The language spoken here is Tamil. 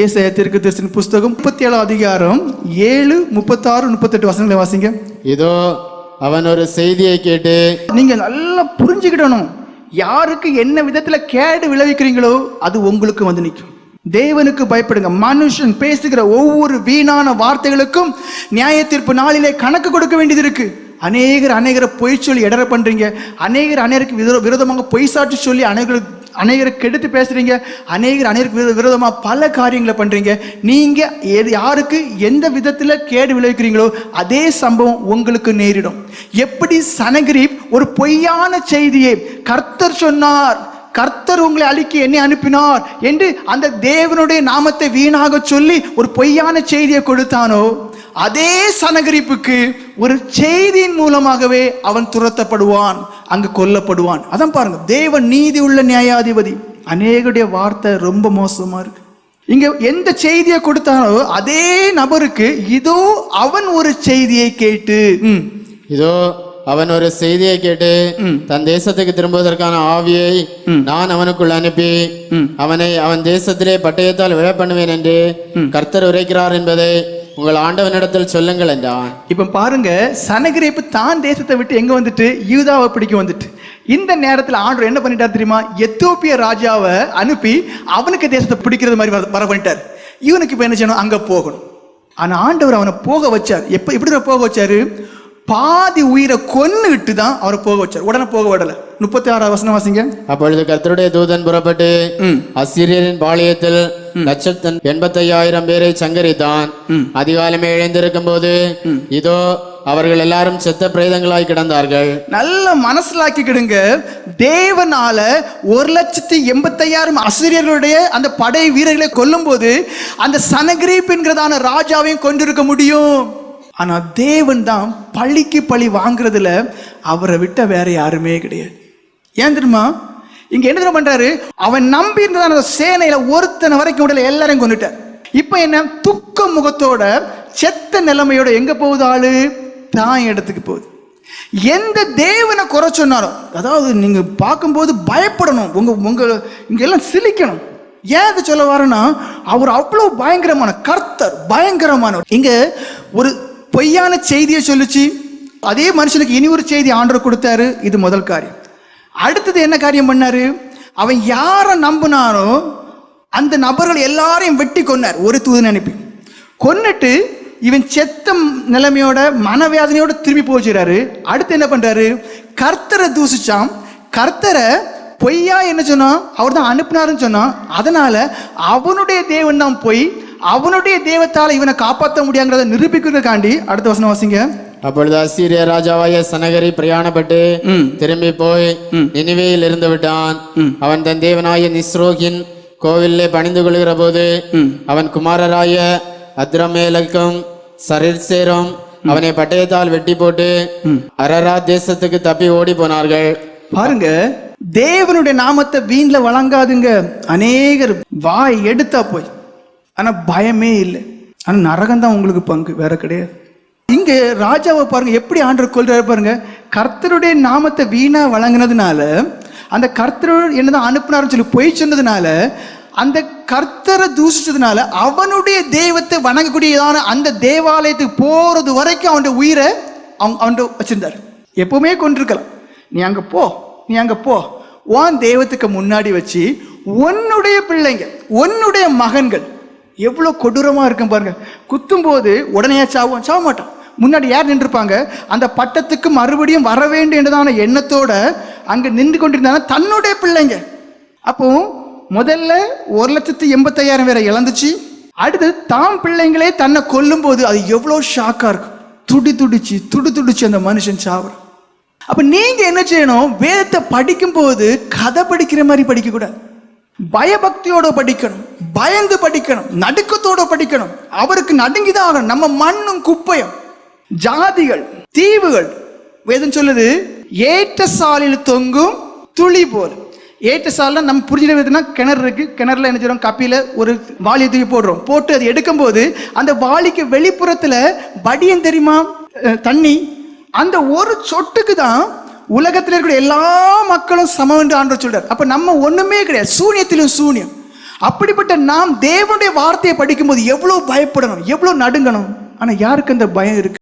ஏசாயா திருக்கு தரிசன புஸ்தகம் முப்பத்தி ஏழாம் அதிகாரம் ஏழு முப்பத்தாறு முப்பத்தெட்டு வசனங்களை வாசிங்க. இதோ அவன் ஒரு செய்தியை கேட்டு நீங்க நல்லா புரிஞ்சுக்கிடணும். யாருக்கு என்ன விதத்துல கேடு விளைவிக்கிறீங்களோ அது உங்களுக்கு வந்து நிற்கும் தேவனுக்கு பயப்படுங்க. மனுஷன் பேசுகிற ஒவ்வொரு வீணான வார்த்தைகளுக்கும் நியாய தீர்ப்பு நாளிலே கணக்கு கொடுக்க வேண்டியது இருக்கு. அநேகர் அநேகரை பொய் சொல்லி இடர பண்றீங்க. அநேகர் அநேகருக்கு விரோ விரோதமாக பொய் சாட்சி சொல்லி அநேகருக்கு அநேகரை கெடுத்து பேசுறீங்க. அநேகர் அநேகருக்கு விரோ- விரோதமாக பல காரியங்களை பண்ணுறீங்க நீங்கள் எது- யாருக்கு எந்த விதத்தில் கேடு விளைவிக்கிறீங்களோ அதே சம்பவம் உங்களுக்கு நேரிடும். எப்படி சனகிரீப் ஒரு பொய்யான செய்தியை கர்த்தர் சொன்னார் கர்த்தர் உங்களை அழிக்க என்னை அனுப்பினார் என்று அந்த தேவனுடைய நாமத்தை வீணாக சொல்லி ஒரு பொய்யான செய்தியை கொடுத்தானோ அதே சனகரிப்புக்கு ஒரு செய்தியின் மூலமாகவே அவன் துரத்தப்படுவான். அங்கு கொல்லப்படுவான். அதான் பாருங்க தேவன் நீதி உள்ள நியாயாதிபதி. அநேகருடைய வார்த்தை ரொம்ப மோசமா இருக்கு. இங்க எந்த செய்தியை கொடுத்தானோ அதே நபருக்கு இதோ அவன் ஒரு செய்தியை கேட்டு இதோ அவன் ஒரு செய்தியை கேட்டு தன் தேசத்துக்கு திரும்புவதற்கான ஆவியை நான் அவனுக்குள் அனுப்பி அவனை அவன் தேசத்திலே பட்டயத்தால் விழ பண்ணுவேன் என்று கர்த்தர் உரைக்கிறார் என்பதை உங்கள் ஆண்டவனிடத்தில் சொல்லுங்கள் என்றான். இப்ப பாருங்க சனகிரேப்பு தான் தேசத்தை விட்டு எங்க வந்துட்டு? யூதாவை பிடிக்க வந்துட்டு. இந்த நேரத்தில் ஆண்டவர் என்ன பண்ணிட்டார் தெரியுமா? எத்தோப்பிய ராஜாவை அனுப்பி அவனுக்கு தேசத்தை பிடிக்கிறது மாதிரி வர- பண்ணிட்டார். இவனுக்கு இப்ப என்ன செய்யணும்? அங்க போகணும். ஆனா ஆண்டவர் அவனை போக வச்சார். எப்ப எப்படி போக வச்சாரு? பாதி உயிரை கொன்னுட்டு தான் அவரை போக வச்சார். உடனே போக விடலை. முப்பத்தி ஆறாவது வசனம் வாசிங்க. அப்பொழுது கர்த்தருடைய தூதன் புறப்பட்டு அசிரியரின் பாளையத்தில் லட்சத்தன் எண்பத்தையாயிரம் பேரை சங்கரித்தான். அதிகாலமே எழுந்திருக்கும் போது இதோ அவர்கள் எல்லாரும் செத்த பிரேதங்களாய் கிடந்தார்கள். நல்ல மனசிலாக்கிக்கிடுங்க. தேவனால ஒரு லட்சத்தி எண்பத்தையாயிரம் அசிரியர்களுடைய அந்த படை வீரர்களை கொல்லும்போது அந்த சனகிரீப் என்கிறதான ராஜாவையும் கொண்டிருக்க முடியும். ஆனா தேவன் தான் பழிக்கு பழி வாங்குறதுல அவரை விட்ட வேற யாருமே கிடையாது. ஏன் தெரியுமா? இங்க என்ன தெரியுமா பண்றாரு? அவன் நம்பி இருந்ததான அந்த சேனையில ஒருத்தனை வரைக்கும் உடல எல்லாரையும் கொண்டுட்டார் இப்போ என்ன? துக்க முகத்தோட செத்த நிலைமையோட எங்க போகுது ஆளு? தான் இடத்துக்கு போகுது. எந்த தேவனை குறை சொன்னாரோ அதாவது நீங்க பார்க்கும்போது பயப்படணும். உங்க உங்க இங்க எல்லாம் சிலிக்கணும். ஏன் அதை சொல்ல வரேன்னா அவர் அவ்வளோ பயங்கரமான கர்த்தர் பயங்கரமானவர். இங்க ஒரு பொய்யான செய்தியை சொல்லுச்சு. அதே மனுஷனுக்கு இனி ஒரு செய்தி ஆண்டவர் கொடுத்தாரு. இது முதல் காரியம். அடுத்தது என்ன காரியம் பண்ணாரு? அவன் யாரை நம்பினானோ அந்த நபர்கள் எல்லாரையும் வெட்டி கொன்னார். ஒரு தூதன் அனுப்பி கொன்னுட்டு இவன் செத்த நிலைமையோட மனவேதனையோட திரும்பி போச்சுறாரு அடுத்து என்ன பண்ணுறாரு கர்த்தரை தூசிச்சான். கர்த்தரை பொய்யா என்ன சொன்னான் அவர் தான் அனுப்புனாருன்னு சொன்னான் அதனால் அவனுடைய தேவன் தான் பொய். அவனுடைய தேவத்தால் இவனை காப்பாற்ற முடியாங்கிறத நிரூபிக்கிறதுக்காண்டி அடுத்த வசனம் வாசிங்க. அப்பொழுது அசீரிய ராஜாவாய சனகரி பிரயாணப்பட்டு திரும்பி போய் நினிவேயில் இருந்து விட்டான். அவன் தன் தேவனாய நிஸ்ரோகின் கோவிலே பணிந்து கொள்கிற போது அவன் குமாரராய அத்ரமேலக்கும் சரிசேரும் அவனை பட்டயத்தால் வெட்டி போட்டு அரரா தேசத்துக்கு தப்பி ஓடி போனார்கள். பாருங்க தேவனுடைய நாமத்தை வீண்ல வழங்காதுங்க. அநேகர் வாய் எடுத்தா போய். ஆனா பயமே இல்லை. ஆனா நரகம் தான் உங்களுக்கு பங்கு வேற கிடையாது. இங்க ராஜாவை பாருங்க எப்படி ஆண்டவர் கொள்றாரு பாருங்க. கர்த்தருடைய நாமத்தை வீணா வழங்கினதுனால அந்த கர்த்தர் என்னதான் அனுப்புனாருன்னு சொல்லி பொய் சொன்னதுனால அந்த கர்த்தரை தூசிச்சதுனால அவனுடைய தெய்வத்தை வணங்கக்கூடியதான அந்த தேவாலயத்துக்கு போறது வரைக்கும் அவனுடைய உயிரை அவன் அவன்கிட்ட வச்சிருந்தாரு. எப்பவுமே கொண்டிருக்கலாம். நீ அங்க போ நீ அங்க போ. உன் தெய்வத்துக்கு முன்னாடி வச்சு உன்னுடைய பிள்ளைங்க உன்னுடைய மகன்கள் எவ்வளோ கொடூரமா இருக்கும் பாருங்க. குத்தும்போது உடனே சாவும் சாவ மாட்டான். முன்னாடி யார் நின்றுருப்பாங்க அந்த பட்டத்துக்கு மறுபடியும் வர வேண்டும் என்றதான எண்ணத்தோட அங்கே நின்று கொண்டிருந்தாங்க தன்னுடைய பிள்ளைங்க. அப்போ முதல்ல ஒரு லட்சத்து எண்பத்தையாயிரம் பேரை இழந்துச்சு. அடுத்து தாம் பிள்ளைங்களே தன்னை கொல்லும்போது அது எவ்வளோ ஷாக்காக இருக்கும் துடி துடிச்சு துடி துடிச்சு அந்த மனுஷன் சாவுறான். அப்போ நீங்கள் என்ன செய்யணும்? வேதத்தை படிக்கும்போது கதை படிக்கிற மாதிரி படிக்கக்கூடாது. பயபக்தியோடு பயபக்தியோட படிக்கணும் பயந்து படிக்கணும் நடுக்கத்தோட படிக்கணும். அவருக்கு நடுங்கிதான் ஆகணும். நம்ம மண்ணும் குப்பையும். ஜாதிகள் தீவுகள். வேதம் சொல்லுது ஏற்ற சாலில் தொங்கும் துளி போல். ஏற்ற சால்னா நம்ம புரிஞ்சுக்கிற விதம்னா கிணறு இருக்கு. கிணறுல என்ன கப்பியில் ஒரு வாளியை தூக்கி போடுறோம். போட்டு அது எடுக்கும்போது அந்த வாளிக்கு வெளிப்புறத்தில் வடியம் தெரியுமா? தண்ணி. அந்த ஒரு சொட்டுக்கு தான் உலகத்தில் இருக்கிற எல்லா மக்களும் சமம் என்று ஆண்டு சொல்றார். அப்ப நம்ம ஒண்ணுமே கிடையாது. சூனியத்திலும் சூனியம். அப்படிப்பட்ட நாம் தேவனுடைய வார்த்தையை படிக்கும்போது எவ்வளவு பயப்படணும்? எவ்வளவு நடுங்கணும்? ஆனா யாருக்கு அந்த பயம் இருக்கு?